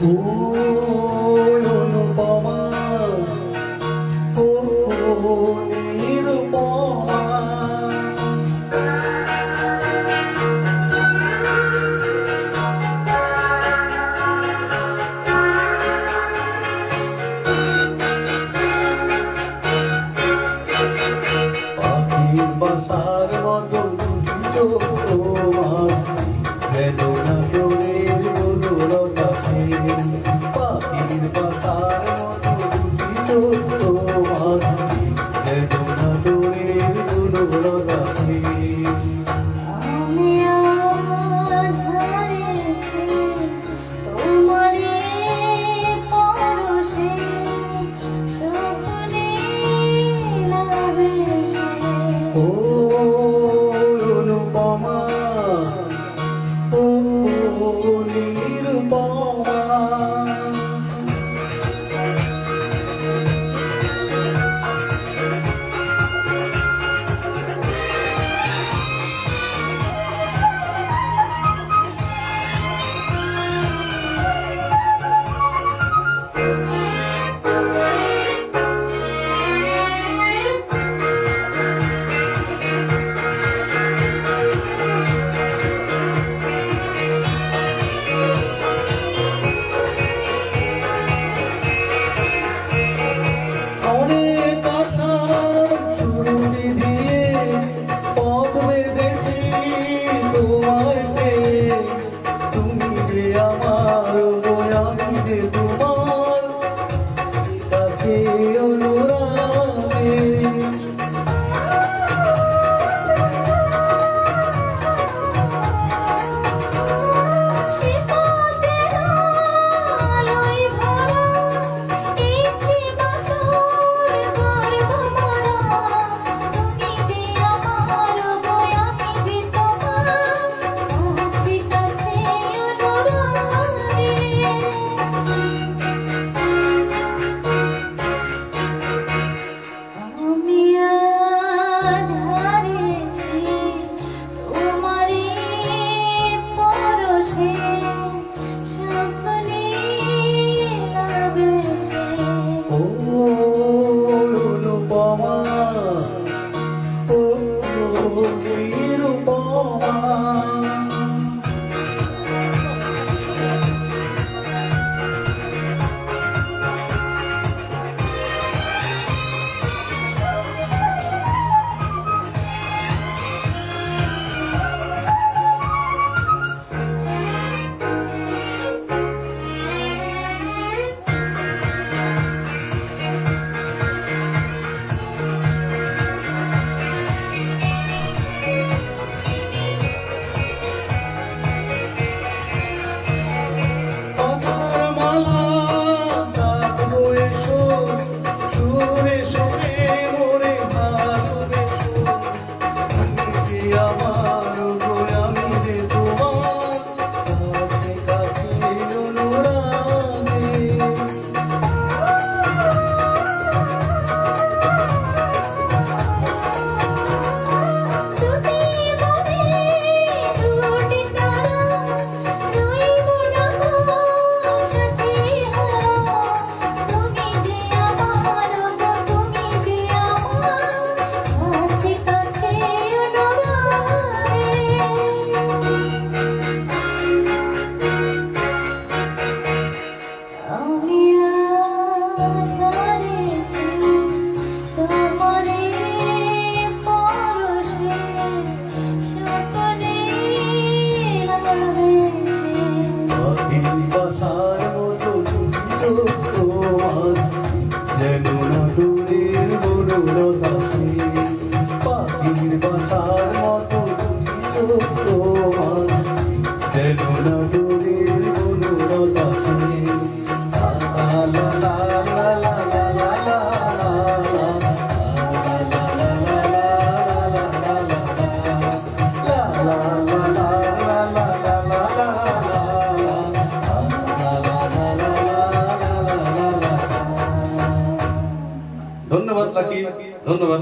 ôi ôi ôi bỏ mai ভুলো রাখি তোমার পাখির বাসার মতো থাকি। ধন্যবাদ।